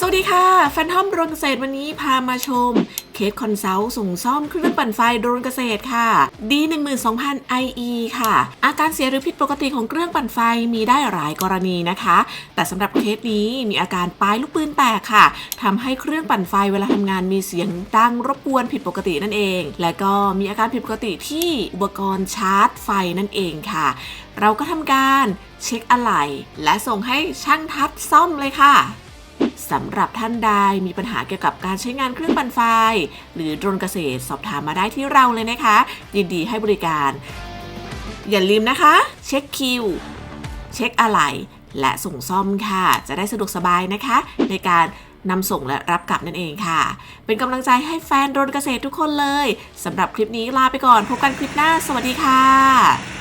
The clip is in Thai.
สวัสดีค่ะ แฟนทอมโดรนเกษตรวันนี้พามาชม เคสคอนซัลท์ส่งซ่อมเครื่องปั่นไฟโดรนเกษตรค่ะ D12000 IE ค่ะ อาการเสียหรือผิดปกติของเครื่องปั่นไฟมีได้หลายกรณีนะคะ แต่สำหรับเคสนี้มีอาการปลายลูกปืนแตกค่ะทำให้เครื่องปั่นไฟเวลาทำงานมีเสียงดังรบกวนผิดปกตินั่นเอง และก็มีอาการผิดปกติที่อุปกรณ์ชาร์จไฟนั่นเองค่ะ เราก็ทำการเช็คอะไหล่และส่งให้ช่างทัดซ่อมเลยค่ะ สำหรับท่านใดมีปัญหาเกี่ยวกับการใช้งานเครื่องปั่นไฟ หรือโดรนเกษตรสอบถามมาได้ที่เราเลยนะคะ ยินดีให้บริการ อย่าลืมนะคะ เช็คคิว เช็คอะไหล่และส่งซ่อมค่ะ จะได้สะดวกสบายนะคะ ในการนำส่งและรับกลับนั่นเองค่ะ เป็นกำลังใจให้แฟนโดรนเกษตรทุกคนเลยสำหรับคลิปนี้ลาไปก่อน พบกันคลิปหน้า สวัสดีค่ะ